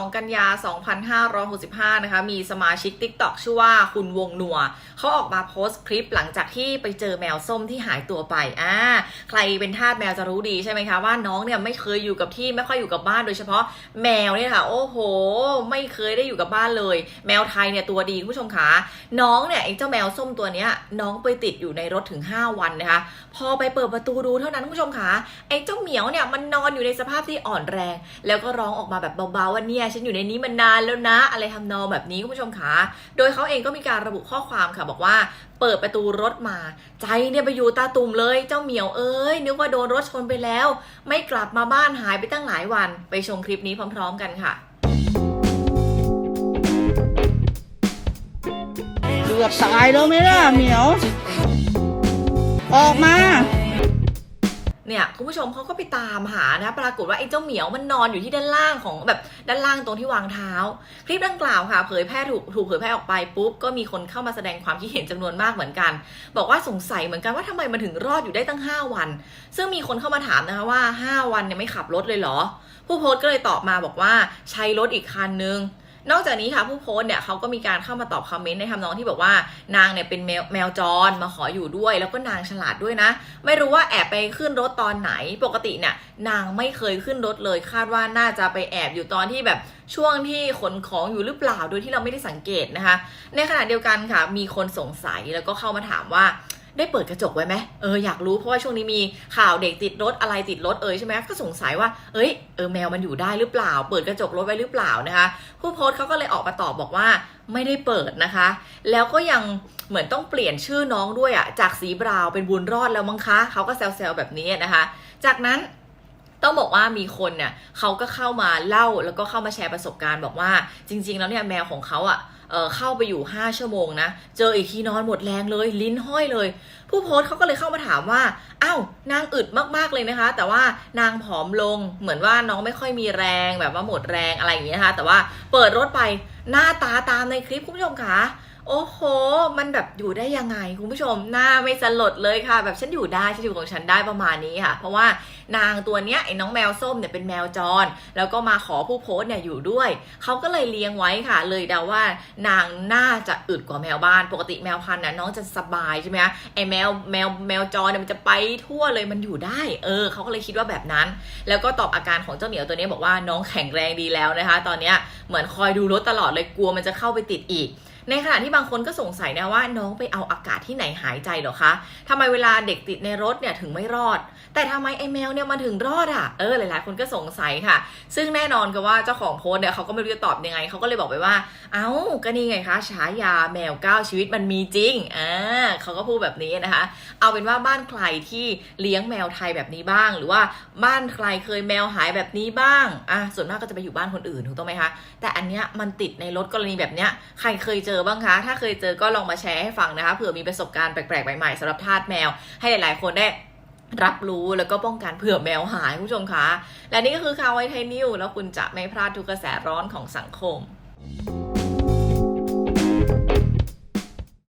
2 กันยา 2565 นะคะ มีสมาชิก TikTok ชื่อว่าคุณวงนัว เขาออกมาโพสต์คลิปหลังจากที่ไปเจอแมวส้มที่หายตัวไป อ่า ใครเป็นทาสแมวจะรู้ดีใช่ไหมคะ ว่าน้องเนี่ยไม่เคยอยู่กับที่ไม่ค่อยอยู่กับบ้านโดยเฉพาะแมวเนี่ยค่ะ โอ้โห ไม่เคยได้อยู่กับบ้านเลย แมวไทยเนี่ยตัวดีคุณผู้ชมคะ น้องเนี่ยไอ้เจ้าแมวส้มตัวเนี้ยน้องไปติดอยู่ในรถถึง 5 วันนะคะ พอไปเปิดประตูดูเท่านั้นคุณผู้ชมคะ ไอ้เจ้าเหมียวเนี่ยมันนอนอยู่ในสภาพที่อ่อนแรง แล้วก็ร้องออกมาแบบเบาๆว่าเนี่ยฉันอยู่ในนี้มานานแล้วนะ อะไรทำนองแบบนี้คุณผู้ชมคะโดยเขาเองก็มีการระบุข้อความค่ะบอกว่าเปิดประตูรถมา ใจเนี่ยไปอยู่ตาตุ่มเลยเจ้าเหมียวเอ้ยนึกว่าโดนรถชนไปแล้ว ไม่กลับมาบ้านหายไปตั้งหลายวัน ไปชมคลิปนี้พร้อม ๆ กันค่ะเกือบตายแล้วไหมล่ะเหมียว ออกมา เนี่ยคุณผู้ชมเขาก็ไปตามหานะปรากฏว่าไอ้เจ้าเหมียวมันนอนอยู่ที่ด้านล่างของแบบด้านล่างตรงที่วางเท้า คลิปดังกล่าวค่ะเผยแพร่ถูกถูกเผยแพร่ออกไปปุ๊บก็มีคนเข้ามาแสดงความคิดเห็นจำนวนมากเหมือนกัน บอกว่าสงสัยเหมือนกันว่าทำไมมันถึงรอดอยู่ได้ตั้ง 5 วัน ซึ่งมีคนเข้ามาถามนะคะว่า 5 วันเนี่ยไม่ขับรถเลยเหรอ ผู้โพสต์ก็เลยตอบมาบอกว่าใช้รถอีกคันนึง นอกจากนี้ค่ะผู้โพสต์เนี่ยเขาก็มีการเข้ามาตอบคอมเมนต์ในทำนองที่บอกว่านางเนี่ยเป็นแมวแมวจรมาขออยู่ด้วย แล้วก็นางฉลาดด้วยนะ ไม่รู้ว่าแอบไปขึ้นรถตอนไหนปกติเนี่ยนางไม่เคยขึ้นรถเลย คาดว่าน่าจะไปแอบอยู่ตอนที่แบบช่วงที่ขนของอยู่หรือเปล่าโดยที่เราไม่ได้สังเกตนะคะ ในขณะเดียวกันค่ะมีคนสงสัยแล้วก็เข้ามาถามว่า ได้เปิดกระจกไว้ไหมเอออยากรู้เพราะว่าช่วงนี้มีข่าวเด็กติดรถอะไรติดรถเอ่ยใช่ไหมก็สงสัยว่า เอ้ยเออแมวมันอยู่ได้หรือเปล่า เปิดกระจกรถไว้หรือเปล่านะคะ ผู้โพสต์เขาก็เลยออกมาตอบบอกว่าไม่ได้เปิดนะคะ แล้วก็ยังเหมือนต้องเปลี่ยนชื่อน้องด้วยอะจากสีบราวน์เป็นบุญรอดแล้วมั้งคะเขาก็แซวๆแบบนี้นะคะ จากนั้นต้องบอกว่ามีคนเนี่ยเขาก็เข้ามาเล่าแล้วก็เข้ามาแชร์ประสบการณ์บอกว่า จริง ๆ แล้วเนี่ยแมวของเขาอะ่ะ เเข้าไปอยู่ 5 ชั่วโมงนะ เจออีกทีนอนหมดแรงเลย ลิ้นห้อยเลย ผู้โพสต์เขาก็เลยเข้ามาถามว่าอ้าวนางอึดมากๆเลยนะคะ แต่ว่านางผอมลงเหมือนว่าน้องไม่ค่อยมีแรงแบบว่าหมดแรงอะไรอย่างเงี้ยนะคะ แต่ว่าเปิดรถไปหน้าตาตามในคลิปคุณผู้ชมค่ะ โอ้โห มันแบบอยู่ได้ยังไงคุณผู้ชม หน้าไม่สลดเลยค่ะ แบบฉันอยู่ได้ฉันอยู่ของฉันได้ประมาณนี้ค่ะ เพราะว่านางตัวเนี้ยไอ้น้องแมวส้มเนี่ยเป็นแมวจร แล้วก็มาขอผู้โพสเนี่ยอยู่ด้วย เขาก็เลยเลี้ยงไว้ค่ะ เลยเดาว่านางน่าจะอึดกว่าแมวบ้าน ปกติแมวพันธุ์น่ะน้องจะสบายใช่ไหมคะไอ้แมวแมวแมวจรเนี่ยมันจะไปทั่วเลยมันอยู่ได้ เออเขาก็เลยคิดว่าแบบนั้น แล้วก็ตอบอาการของเจ้าเหมียวตัวนี้บอกว่าน้องแข็งแรงดีแล้วนะคะ ตอนเนี้ยเหมือนคอยดูรถตลอดเลยกลัวมันจะเข้าไปติดอีก ในขณะที่บางคนก็สงสัยนะว่าน้องไปเอาอากาศที่ไหนหายใจหรอคะทำไมเวลาเด็กติดในรถเนี่ยถึงไม่รอด แต่ทำไมไอ้แมวเนี่ยมันถึงรอดอะเออหลายๆ คนก็สงสัยค่ะ ซึ่งแน่นอนก็ว่าเจ้าของโพสต์เนี่ยเขาก็ไม่รู้จะตอบยังไงเขาก็เลยบอกไปว่า เอ้าก็นี่ไงคะฉายาแมวก้าชีวิตมันมีจริงอ่าเขาก็พูดแบบนี้นะคะ เอาเป็นว่าบ้านใครที่เลี้ยงแมวไทยแบบนี้บ้าง หรือว่าบ้านใครเคยแมวหายแบบนี้บ้างอะส่วนมากก็จะไปอยู่บ้านคนอื่นถูกต้องไหมคะแต่อันเนี้ยมันติดในรถกรณีแบบเนี้ยใครเคยเจออบ้างคะ ถ้าเคยเจอก็ลองมาแชร์ให้ฟังนะคะ เผื่อมีประสบการณ์แปลกๆใหม่ๆสำหรับทาสแมว ให้หลายๆ คนได้รับรู้แล้วก็ป้องกันเผื่อแมวหายคุณผู้ชมคะ และนี่ก็คือข่าวไวไทยนิวแล้วคุณจะไม่พลาดทุกกระแสร้อนของสังคม